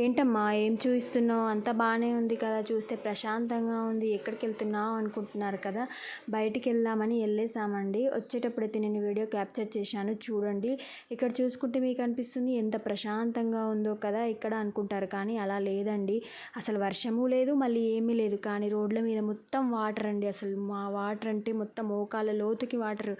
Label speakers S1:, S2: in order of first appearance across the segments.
S1: ఏంటమ్మా ఏం చూపిస్తున్నావు అంతా బాగానే ఉంది కదా చూస్తే ప్రశాంతంగా ఉంది. ఎక్కడికి వెళ్తున్నావు అనుకుంటున్నారు కదా బయటికి వెళ్దామని వెళ్ళేసామండి. వచ్చేటప్పుడైతే నేను వీడియో క్యాప్చర్ చేశాను చూడండి. ఇక్కడ చూసుకుంటే మీకు అనిపిస్తుంది ఎంత ప్రశాంతంగా ఉందో కదా ఇక్కడ అనుకుంటారు. కానీ అలా లేదండి. అసలు వర్షము లేదు మళ్ళీ ఏమీ లేదు. కానీ రోడ్ల మీద మొత్తం వాటర్ అండి. అసలు మా వాటర్ అంటే మొత్తం మోకాల లోతుకి వాటర్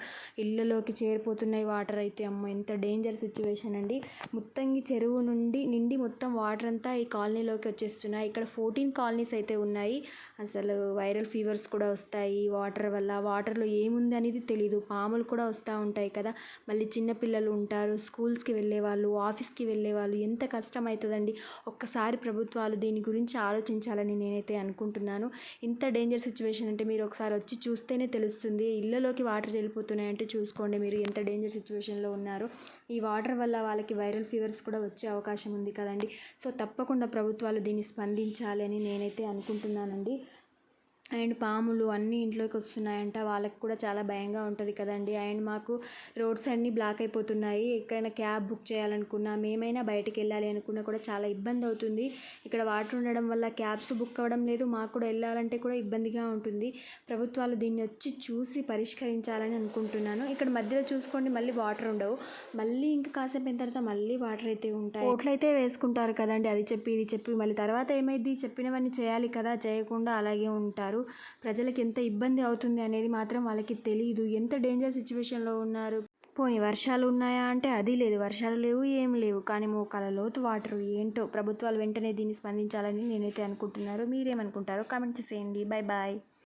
S1: ఇళ్ళలోకి చేరిపోతున్నాయి వాటర్ అయితే. అమ్మ ఎంత డేంజర్ సిచ్యువేషన్ అండి. మొత్తం ఈ చెరువు నుండి నిండి మొత్తం వాటర్ అంతా ఈ కాలనీలోకి వచ్చేస్తున్నాయి. ఇక్కడ ఫోర్టీన్ కాలనీస్ అయితే ఉన్నాయి. అసలు వైరల్ ఫీవర్స్ కూడా వస్తాయి. వాటర్ వల్ల వాటర్లో ఏముంది అనేది తెలీదు. పాములు కూడా వస్తూ ఉంటాయి కదా. మళ్ళీ చిన్నపిల్లలు ఉంటారు. స్కూల్స్కి వెళ్ళే వాళ్ళు ఆఫీస్కి వెళ్ళే వాళ్ళు ఎంత కష్టం అవుతుందండి ఒక్కసారి ప్రభుత్వాలు దీని గురించి ఆలోచించాలని నేనైతే అనుకుంటున్నాను. ఇంత డేంజర్ సిచ్యువేషన్ అంటే మీరు ఒకసారి వచ్చి చూస్తేనే తెలుస్తుంది. ఇళ్ళలోకి వాటర్ వెళ్ళిపోతున్నాయంటే చూసుకోండి మీరు ఎంత డేంజర్ సిచ్యువేషన్లో ఉన్నారు. ఈ వాటర్ వల్ల వాళ్ళకి వైరల్ ఫీవర్స్ కూడా వచ్చే అవకాశం ఉంది కదండి. సో తప్పకుండా ప్రభుత్వాలు దీన్ని స్పందించాలి అని నేనైతే అనుకుంటున్నానండి. అండ్ పాములు అన్నీ ఇంట్లోకి వస్తున్నాయంట. వాళ్ళకి కూడా చాలా భయంగా ఉంటుంది కదండి. అండ్ మాకు రోడ్స్ అన్నీ బ్లాక్ అయిపోతున్నాయి. ఎక్కడైనా క్యాబ్ బుక్ చేయాలనుకున్నా మేమైనా బయటకు వెళ్ళాలి అనుకున్నా కూడా చాలా ఇబ్బంది అవుతుంది. ఇక్కడ వాటర్ ఉండడం వల్ల క్యాబ్స్ బుక్ అవ్వడం లేదు. మాకు కూడా వెళ్ళాలంటే కూడా ఇబ్బందిగా ఉంటుంది. ప్రభుత్వాలు దీన్ని వచ్చి చూసి పరిష్కరించాలని అనుకుంటున్నాను. ఇక్కడ మధ్యలో చూసుకోండి మళ్ళీ వాటర్ ఉండవు. మళ్ళీ ఇంకా కాసేపు అయిన తర్వాత మళ్ళీ వాటర్ అయితే ఉంటాయి. ఓట్లు అయితే వేసుకుంటారు కదండి. అది చెప్పి ఇది చెప్పి మళ్ళీ తర్వాత ఏమైంది చెప్పినవన్నీ చేయాలి కదా. చేయకుండా అలాగే ఉంటారు. ప్రజలకు ఎంత ఇబ్బంది అవుతుంది అనేది మాత్రం వాళ్ళకి తెలియదు ఎంత డేంజర్ సిచ్యువేషన్లో ఉన్నారు? పోనీ వర్షాలు ఉన్నాయా అంటే అది లేదు. వర్షాలు లేవు ఏం లేవు. కానీ మోకాల లోతు వాటర్ ఏంటో ప్రభుత్వాలు వెంటనే దీన్ని స్పందించాలని నేనైతే అనుకుంటున్నారు. మీరేమనుకుంటారో కామెంట్ చేసేయండి. Bye bye